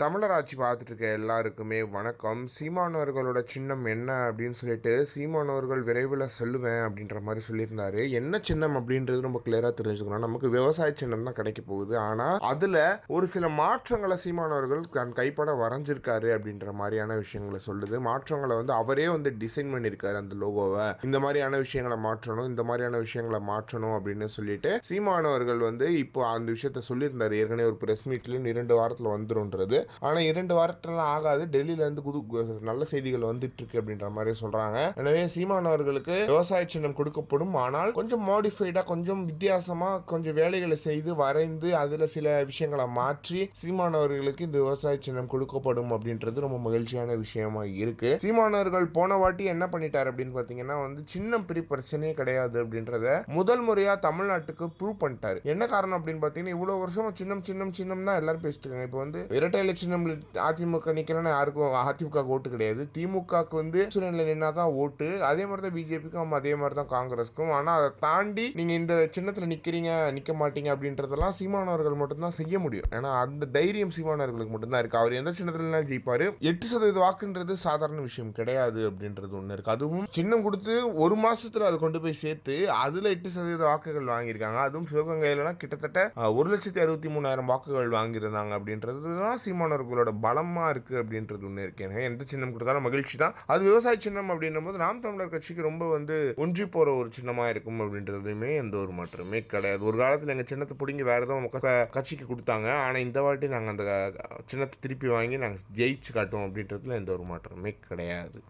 தமிழராட்சி பார்த்துட்டு இருக்க எல்லாருக்குமே வணக்கம். சீமானவர்களோட சின்னம் என்ன அப்படின்னு சொல்லிட்டு சீமானவர்கள் விரைவில் சொல்லுவேன் அப்படின்ற மாதிரி சொல்லியிருந்தார். என்ன சின்னம் அப்படின்றது ரொம்ப கிளியராக தெரிஞ்சுக்கணும். நமக்கு விவசாய சின்னம் தான் கிடைக்க போகுது. ஆனால் அதில் ஒரு சில மாற்றங்களை சீமானவர்கள் தன் கைப்பட வரைஞ்சிருக்காரு அப்படின்ற மாதிரியான விஷயங்களை சொல்லுது. மாற்றங்களை வந்து அவரே வந்து டிசைன் பண்ணியிருக்காரு அந்த லோகோவை இந்த மாதிரியான விஷயங்களை மாற்றணும் இந்த மாதிரியான விஷயங்களை மாற்றணும் அப்படின்னு சொல்லிட்டு சீமானவர்கள் வந்து இப்போ அந்த விஷயத்த சொல்லியிருந்தார். ஏற்கனவே ஒரு ப்ரெஸ் மீட்லேயும் இரண்டு வாரத்தில் வந்துருன்றது ஆனால் இரண்டு வாரத்திலாம் ஆகாது. டெல்லியில இருந்து புது கு- நல்ல செய்திகள் வந்துட்டு இருக்கு அப்படின்ற மாதிரி சொல்றாங்க. எனவே சீமானவர்களுக்கு விவசாய சின்னம் கொடுக்கப்படும். ஆனால் கொஞ்சம் மாடிஃபைடா கொஞ்சம் வித்தியாசமா கொஞ்சம் வேலைகளை செய்து வரைந்து அதுல சில விஷயங்களை மாற்றி சீமானவர்களுக்கு இந்த விவசாய சின்னம் கொடுக்கப்படும் அப்படின்றது ரொம்ப மகிழ்ச்சியான விஷயமா இருக்கு. சீமானவர்கள் போன வாட்டி என்ன பண்ணிட்டார் அப்படின்னு பாத்தீங்கன்னா வந்து சின்னம் பெரிய பிரச்சனையே கிடையாது அப்படின்றத முதல் முறையா தமிழ்நாட்டுக்கு ப்ரூவ் பண்ணிட்டார். என்ன காரணம் அப்படின்னு பாத்தீங்கன்னா இவ்வளவு வருஷம் சின்னம் சின்னம் சின்னம் தான் எல்லாரும் பேசிட்டு இருக்காங்க. இப்போ வந்து இரட்டை இலை சின்னம் அதிமுக நிக்கலன்னா யாருக்கும் அதிமுக ஓட்டு கிடையாது. திமுகவுக்கு வந்து சூழ்நிலை நின்னா தான் ஓட்டு. அதே மாதிரி தான் பிஜேபிக்கும் அதே மாதிரி தான் காங்கிரஸ்க்கும். ஆனால் அதை தாண்டி நீங்கள் இந்த சின்னத்தில் நிற்கிறீங்க நிற்க மாட்டீங்க அப்படின்றதெல்லாம் சீமானவர்கள் மட்டும்தான் செய்ய முடியும். ஏன்னா அந்த தைரியம் சீமானவர்களுக்கு மட்டும்தான் இருக்குது அவர் எந்த சின்னத்துல ஜெயிப்பார். எட்டு சதவீத வாக்குன்றது சாதாரண விஷயம் கிடையாது அப்படின்றது ஒன்று இருக்குது அதுவும் சின்னம் கொடுத்து ஒரு மாதத்தில் அதை கொண்டு போய் சேர்த்து அதில் எட்டு சதவீத வாக்குகள் வாங்கியிருக்காங்க. அதுவும் சிவகங்கையிலலாம் கிட்டத்தட்ட ஒரு லட்சத்தி அறுபத்தி மூணாயிரம் வாக்குகள் வாங்கியிருந்தாங்க அப்படின்றது தான் சீமானவர்களோட பலமா இருக்கு அப்படின்றது ஒன்று இருக்கு. எனக்கு எந்த சின்னம் கொடுத்தாலும் மகிழ்ச்சி தான். அது விவசாய சின்னம் அப்படின்னும் போது நாம் தமிழர் கட்சிக்கு ரொம்ப வந்து ஒன்றி போகிற ஒரு சின்னமாக இருக்கும் அப்படின்றதுமே எந்த ஒரு மாற்றமே கிடையாது. ஒரு காலத்தில் எங்கள் சின்னத்தை பிடிங்கி வேற ஏதோ க- கட்சிக்கு கொடுத்தாங்க. ஆனால் இந்த வாட்டி நாங்கள் அந்த சின்னத்தை திருப்பி வாங்கி நாங்கள் ஜெயிச்சு காட்டுவோம் அப்படின்றதுல எந்த ஒரு மாற்றமே கிடையாது.